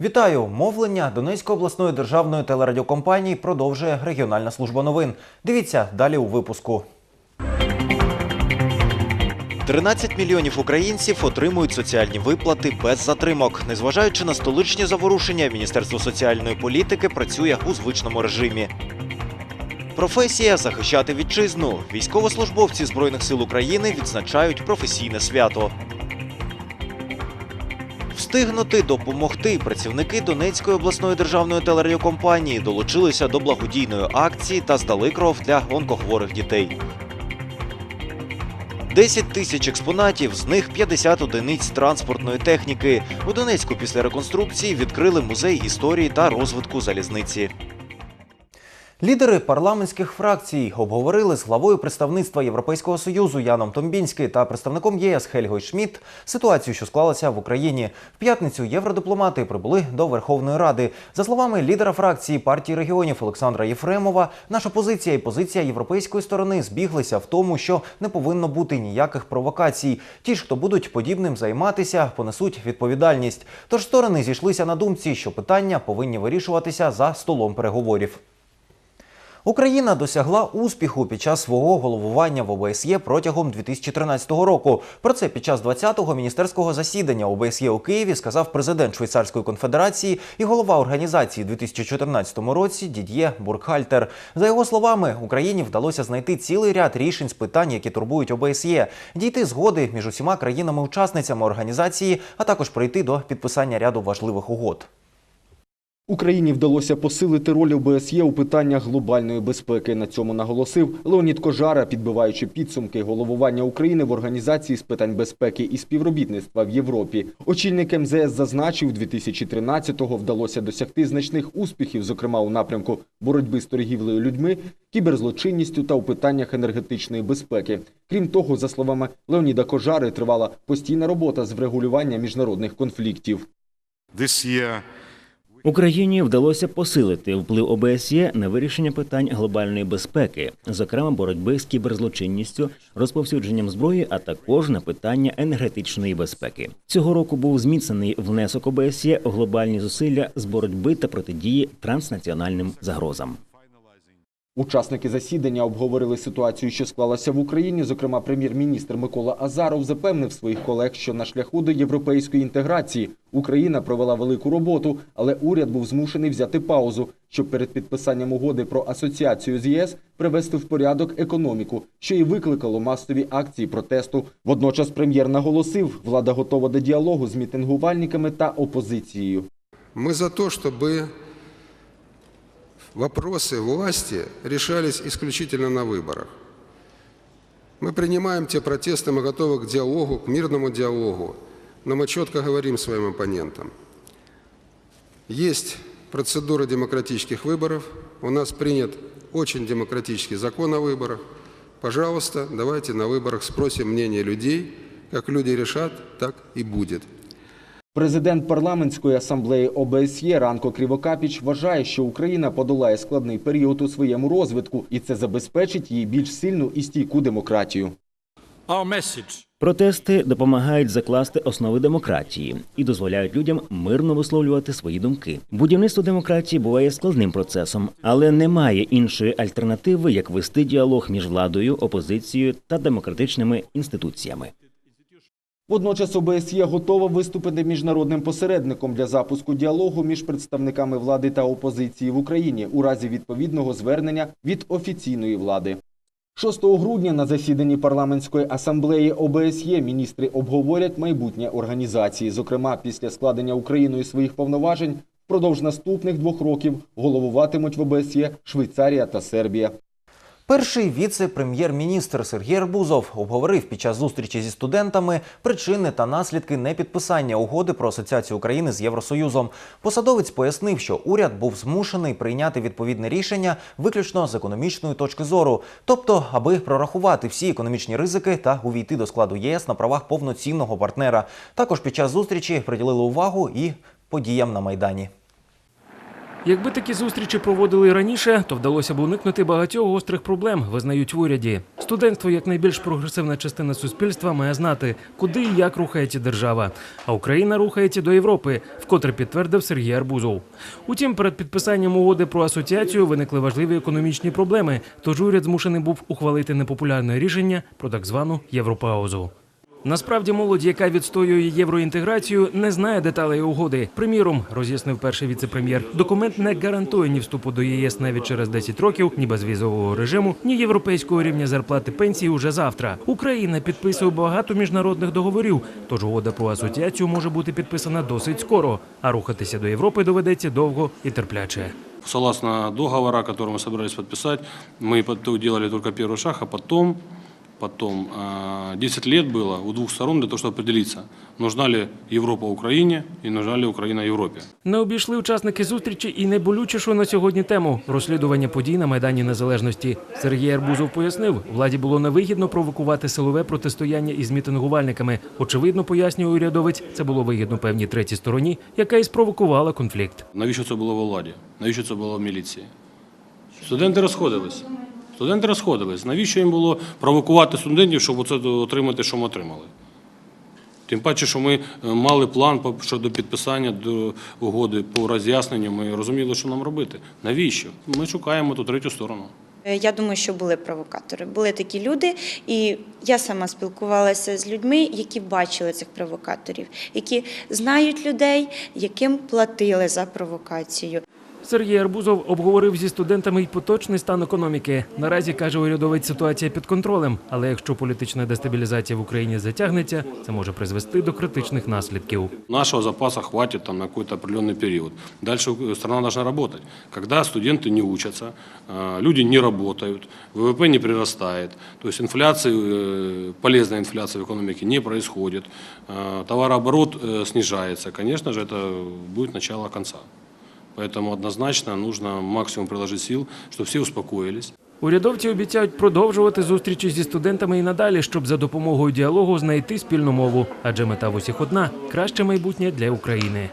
Вітаю! Мовлення Донецької обласної державної телерадіокомпанії продовжує регіональна служба новин. Дивіться далі у випуску. 13 мільйонів українців отримують соціальні виплати без затримок. Незважаючи на столичні заворушення, Міністерство соціальної політики працює у звичному режимі. Професія захищати вітчизну. Військовослужбовці Збройних сил України відзначають професійне свято. Встигнути допомогти працівники Донецької обласної державної телерадіокомпанії долучилися до благодійної акції та здали кров для онкохворих дітей. 10 тисяч експонатів, з них 50 одиниць транспортної техніки. У Донецьку після реконструкції відкрили музей історії та розвитку залізниці. Лідери парламентських фракцій обговорили з главою представництва Європейського союзу Яном Томбінський та представником ЄС Хельгой Шмідт ситуацію, що склалася в Україні. В п'ятницю євродипломати прибули до Верховної Ради. За словами лідера фракції партії регіонів Олександра Єфремова, наша позиція і позиція європейської сторони збіглися в тому, що не повинно бути ніяких провокацій. Ті ж, хто будуть подібним займатися, понесуть відповідальність. Тож сторони зійшлися на думці, що питання повинні вирішуватися за столом переговорів. Україна досягла успіху під час свого головування в ОБСЄ протягом 2013 року. Про це під час 20-го міністерського засідання ОБСЄ у Києві сказав президент Швейцарської конфедерації і голова організації у 2014 році Дід'є Буркхальтер. За його словами, Україні вдалося знайти цілий ряд рішень з питань, які турбують ОБСЄ, дійти згоди між усіма країнами-учасницями організації, а також прийти до підписання ряду важливих угод. Україні вдалося посилити роль ОБСЄ у питаннях глобальної безпеки. На цьому наголосив Леонід Кожара, підбиваючи підсумки головування України в організації з питань безпеки і співробітництва в Європі. Очільник МЗС зазначив, 2013-го вдалося досягти значних успіхів, зокрема у напрямку боротьби з торгівлею людьми, кіберзлочинністю та у питаннях енергетичної безпеки. Крім того, за словами Леоніда Кожари, тривала постійна робота з врегулювання міжнародних конфліктів. This year Україні вдалося посилити вплив ОБСЄ на вирішення питань глобальної безпеки, зокрема боротьби з кіберзлочинністю, розповсюдженням зброї, а також на питання енергетичної безпеки. Цього року був зміцнений внесок ОБСЄ у глобальні зусилля з боротьби та протидії транснаціональним загрозам. Учасники засідання обговорили ситуацію, що склалася в Україні. Зокрема, прем'єр-міністр Микола Азаров запевнив своїх колег, що на шляху до європейської інтеграції Україна провела велику роботу, але уряд був змушений взяти паузу, щоб перед підписанням угоди про асоціацію з ЄС привести в порядок економіку, що і викликало масові акції протесту. Водночас прем'єр наголосив, влада готова до діалогу з мітингувальниками та опозицією. Мы за то, чтобы вопросы власти решались исключительно на выборах. Мы принимаем те протесты, мы готовы к диалогу, к мирному диалогу, но мы четко говорим своим оппонентам. Есть процедура демократических выборов, у нас принят очень демократический закон о выборах. Пожалуйста, давайте на выборах спросим мнение людей, как люди решат, так и будет. Президент парламентської асамблеї ОБСЄ Ранко Крівокапіч вважає, що Україна подолає складний період у своєму розвитку, і це забезпечить їй більш сильну і стійку демократію. Протести допомагають закласти основи демократії і дозволяють людям мирно висловлювати свої думки. Будівництво демократії буває складним процесом, але немає іншої альтернативи, як вести діалог між владою, опозицією та демократичними інституціями. Водночас ОБСЄ готова виступити міжнародним посередником для запуску діалогу між представниками влади та опозиції в Україні у разі відповідного звернення від офіційної влади. 6 грудня на засіданні парламентської асамблеї ОБСЄ міністри обговорять майбутнє організації. Зокрема, після складення Україною своїх повноважень впродовж наступних двох років головуватимуть в ОБСЄ Швейцарія та Сербія. Перший віце-прем'єр-міністр Сергій Арбузов обговорив під час зустрічі зі студентами причини та наслідки непідписання угоди про асоціацію України з Євросоюзом. Посадовець пояснив, що уряд був змушений прийняти відповідне рішення виключно з економічної точки зору, тобто, аби прорахувати всі економічні ризики та увійти до складу ЄС на правах повноцінного партнера. Також під час зустрічі приділили увагу і подіям на майдані. Якби такі зустрічі проводили раніше, то вдалося б уникнути багатьох гострих проблем, визнають в уряді. Студентство, як найбільш прогресивна частина суспільства, має знати, куди і як рухається держава. А Україна рухається до Європи, вкотре підтвердив Сергій Арбузов. Утім, перед підписанням угоди про асоціацію виникли важливі економічні проблеми. Тож уряд змушений був ухвалити непопулярне рішення про так звану європаузу. Насправді молодь, яка відстоює євроінтеграцію, не знає деталей угоди. Приміром, роз'яснив перший віце-прем'єр, документ не гарантує ні вступу до ЄС навіть через 10 років, ні безвізового режиму, ні європейського рівня зарплати пенсії уже завтра. Україна підписує багато міжнародних договорів, тож угода про асоціацію може бути підписана досить скоро, а рухатися до Європи доведеться довго і терпляче. Согласно договора, который мы собирались подписать, мы под- делали только первый шаг, а потом, потом э, 10 лет было у двух сторон для того, чтобы определиться, нужна ли Европа Украине и нужна ли Украина Европе. Не обійшли учасники зустрічі і найболючішу на сьогодні тему розслідування подій на майдані Незалежності. Сергій Арбузов пояснив, владі було невигідно провокувати силове протистояння із мітингувальниками. Очевидно, пояснює урядовець, це було вигідно певній третій стороні, яка і спровокувала конфлікт. Навіщо це було в владі? Навіщо це було в міліції? Студенти розходились. Студенти розходились. Навіщо їм було провокувати студентів, щоб оце отримати, що ми отримали? Тим паче, що ми е, мали план щодо підписання до угоди по роз'ясненню. Ми розуміли, що нам робити. Навіщо? Ми шукаємо ту третю сторону. Е, Я думаю, що були провокатори. Були такі люди, і я сама спілкувалася з людьми, які бачили цих провокаторів, які знають людей, яким платили за провокацію. Сергій Арбузов обговорив зі студентами й поточний стан економіки. Наразі каже урядовець, ситуація під контролем. Але якщо політична дестабілізація в Україні затягнеться, це може призвести до критичних наслідків. Нашего запаса хватит там, на какой-то определенный период. Дальше э, страна должна работать. Когда студенты не учатся, э, люди не работают, ВВП не прирастает, то есть инфляции, э, полезная инфляция в экономике не происходит, э, товарооборот э, снижается, конечно же, это будет начало конца. Поэтому однозначно нужно максимум приложить сил, чтобы все успокоились. Урядовці обіцяють продовжувати зустрічі зі студентами і надалі, щоб за допомогою діалогу знайти спільну мову. Адже мета в усіх одна краще майбутнє для України.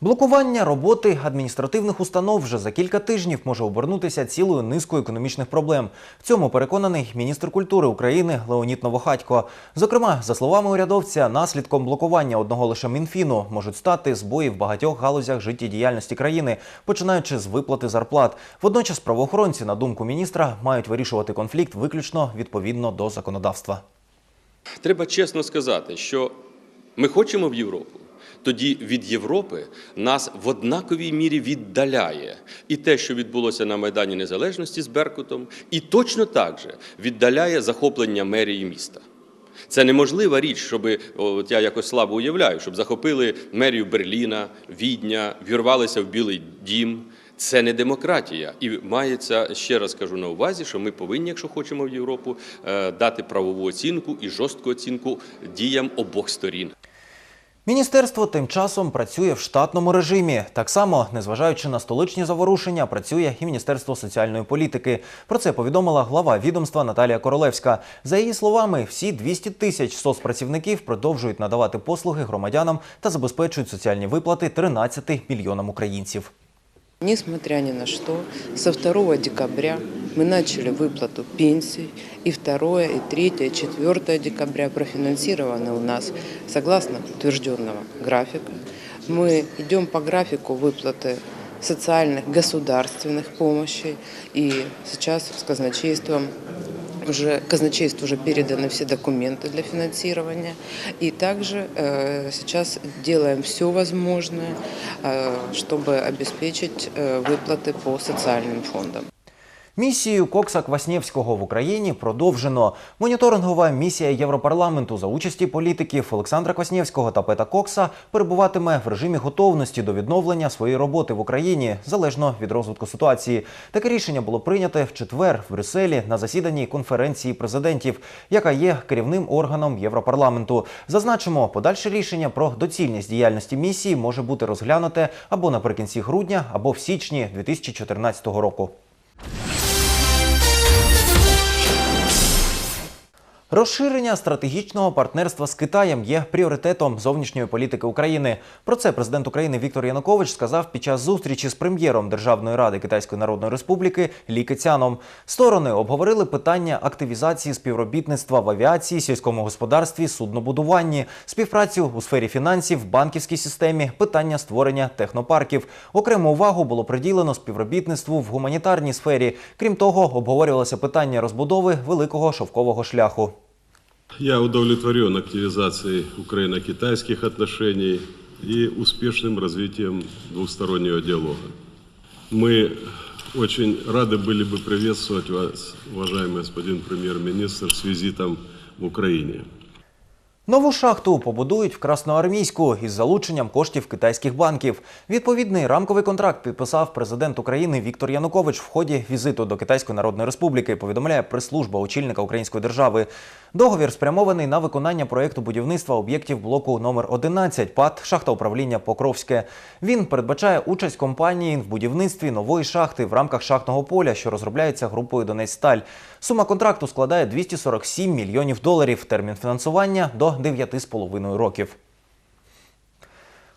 Блокування роботи адміністративних установ вже за кілька тижнів може обернутися цілою низкою економічних проблем. В цьому переконаний міністр культури України Леонід Новохатько. Зокрема, за словами урядовця, наслідком блокування одного лише мінфіну можуть стати збої в багатьох галузях життєдіяльності країни, починаючи з виплати зарплат. Водночас правоохоронці, на думку міністра, мають вирішувати конфлікт виключно відповідно до законодавства. Треба чесно сказати, що ми хочемо в Європу. Тоді від Європи нас в однаковій мірі віддаляє і те, що відбулося на Майдані Незалежності з Беркутом, і точно так же віддаляє захоплення мерії міста. Це неможлива річ, щоб от я якось слабо уявляю, щоб захопили мерію Берліна, Відня, вірвалися в Білий Дім. Це не демократія, і мається ще раз кажу на увазі, що ми повинні, якщо хочемо в Європу, е, дати правову оцінку і жорстку оцінку діям обох сторін. Міністерство тим часом працює в штатному режимі. Так само, незважаючи на столичні заворушення, працює і Міністерство соціальної політики. Про це повідомила глава відомства Наталія Королевська. За її словами, всі 200 тисяч соцпрацівників продовжують надавати послуги громадянам та забезпечують соціальні виплати 13 мільйонам українців. Несмотря ни на что, со 2 декабря мы начали выплату пенсий, и 2, и 3, и 4 декабря профинансированы у нас согласно утвержденного графика. Мы идем по графику выплаты социальных государственных помощей, и сейчас с казначейством уже казначейству уже переданы все документы для финансирования. И также э, сейчас делаем все возможное, э, чтобы обеспечить э, выплаты по социальным фондам. Місію Кокса Кваснєвського в Україні продовжено. Моніторингова місія Європарламенту за участі політиків Олександра Кваснєвського та Пета Кокса перебуватиме в режимі готовності до відновлення своєї роботи в Україні залежно від розвитку ситуації. Таке рішення було прийняте в четвер в Брюсселі на засіданні конференції президентів, яка є керівним органом Європарламенту. Зазначимо, подальше рішення про доцільність діяльності місії може бути розглянуте або наприкінці грудня, або в січні 2014 року. Розширення стратегічного партнерства з Китаєм є пріоритетом зовнішньої політики України. Про це президент України Віктор Янукович сказав під час зустрічі з прем'єром Державної ради Китайської Народної Республіки Лі Кецяном. Сторони обговорили питання активізації співробітництва в авіації, сільському господарстві, суднобудуванні, співпрацю у сфері фінансів, банківській системі, питання створення технопарків. Окрему увагу було приділено співробітництву в гуманітарній сфері. Крім того, обговорювалося питання розбудови великого шовкового шляху. Я удовлетворен активизацией украино-китайских отношений и успешным развитием двустороннего диалога. Мы очень рады были бы приветствовать вас, уважаемый господин премьер-министр, с визитом в Украине. Нову шахту побудують в Красноармійську із залученням коштів китайських банків. Відповідний рамковий контракт підписав президент України Віктор Янукович в ході візиту до Китайської Народної Республіки. Повідомляє прес-служба очільника української держави. Договір спрямований на виконання проєкту будівництва об'єктів блоку номер 11 ПАТ шахта управління Покровське. Він передбачає участь компанії в будівництві нової шахти в рамках шахтного поля, що розробляється групою Донецьсталь. Сума контракту складає 247 мільйонів доларів. Термін фінансування до 9,5 років.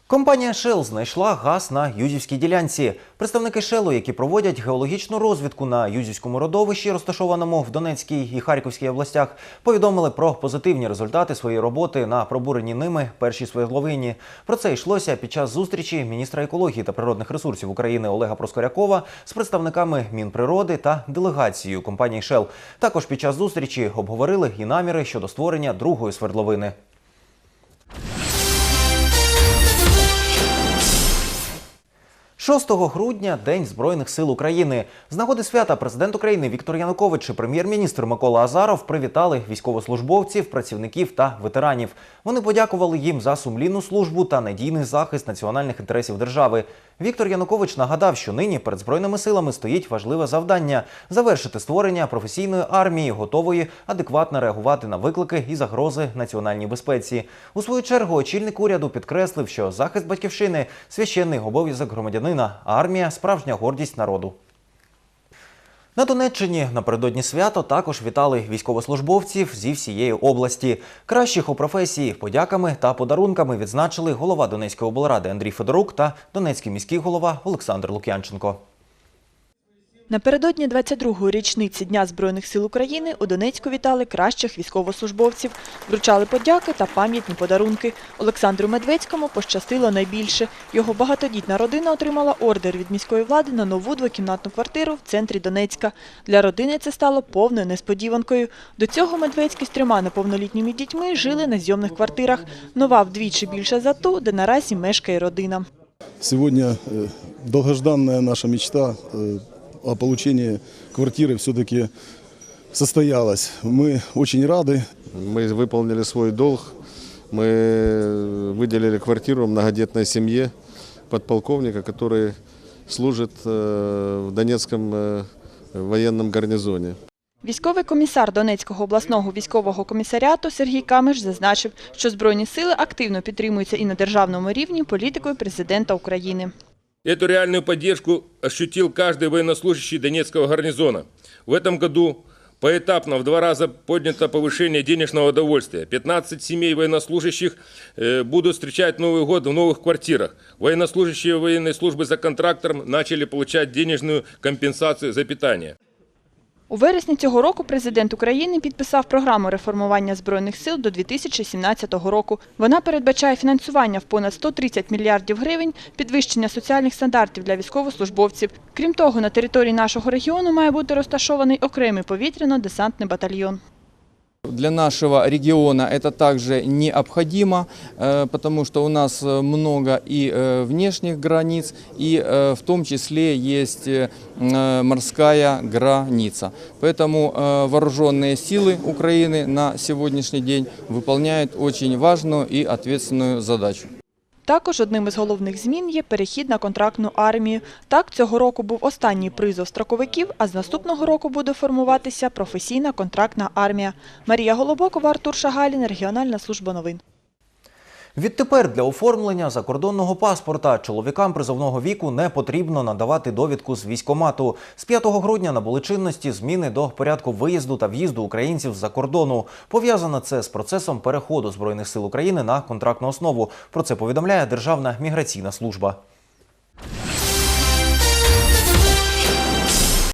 Компанія Shell знайшла газ на Юзівській ділянці. Представники Shell, які проводять геологічну розвідку на Юзівському родовищі, розташованому в Донецькій і Харківській областях, повідомили про позитивні результати своєї роботи на пробуренні ними першій свердловині. Про це йшлося під час зустрічі міністра екології та природних ресурсів України Олега Проскорякова з представниками Мінприроди та делегацією компанії Shell. Також під час зустрічі обговорили і наміри щодо створення другої свердловини. – 6 грудня День Збройних сил України. З нагоди свята президент України Віктор Янукович і прем'єр-міністр Микола Азаров привітали військовослужбовців, працівників та ветеранів. Вони подякували їм за сумлінну службу та надійний захист національних інтересів держави. Віктор Янукович нагадав, що нині перед збройними силами стоїть важливе завдання завершити створення професійної армії, готової адекватно реагувати на виклики і загрози національній безпеці. У свою чергу очільник уряду підкреслив, що захист батьківщини священний обов'язок громадянина, а армія справжня гордість народу. На Донеччині напередодні свято також вітали військовослужбовців зі всієї області. Кращих у професії подяками та подарунками відзначили голова Донецької облради Андрій Федорук та Донецький міський голова Олександр Лук'янченко. Напередодні 22-ї річниці Дня Збройних сил України у Донецьку вітали кращих військовослужбовців, вручали подяки та пам'ятні подарунки. Олександру Медведському пощастило найбільше. Його багатодітна родина отримала ордер від міської влади на нову двокімнатну квартиру в центрі Донецька. Для родини це стало повною несподіванкою. До цього Медведський з трьома неповнолітніми дітьми жили на зйомних квартирах. Нова вдвічі більша за ту, де наразі мешкає родина. Сегодня э, долгожданная наша мечта э, о получении квартиры все-таки состоялась. Мы очень рады. Мы выполнили свой долг. Мы выделили квартиру многодетной семье подполковника, который служит э, в Донецком э, военном гарнизоне. Військовий комісар Донецького обласного військового комісаріату Сергій Камиш зазначив, що Збройні сили активно підтримуються і на державному рівні політикою президента України. Эту реальную поддержку ощутил каждый военнослужащий Донецкого гарнизона. В этом году поэтапно в два раза поднято повышение денежного удовольствия. 15 семей военнослужащих э, будут встречать Новый год в новых квартирах. Военнослужащие военной службы за контрактором начали получать денежную компенсацию за питание. У вересні цього року президент України підписав програму реформування Збройних сил до 2017 року. Вона передбачає фінансування в понад 130 мільярдів гривень, підвищення соціальних стандартів для військовослужбовців. Крім того, на території нашого регіону має бути розташований окремий повітряно-десантний батальйон. Для нашего региона это также необходимо, э, потому что у нас э, много и э, внешних границ, и в том числе есть морская граница. Поэтому вооруженные силы Украины на сегодняшний день выполняют очень важную и ответственную задачу. Також одним із головних змін є перехід на контрактну армію. Так, цього року був останній призов строковиків, а з наступного року буде формуватися професійна контрактна армія. Марія Голобокова, Артур Шагалін, Регіональна служба новин. Відтепер для оформлення закордонного паспорта чоловікам призовного віку не потрібно надавати довідку з військомату. З 5 грудня набули чинності зміни до порядку виїзду та в'їзду українців з-за кордону. Пов'язано це з процесом переходу Збройних сил України на контрактну основу. Про це повідомляє Державна міграційна служба.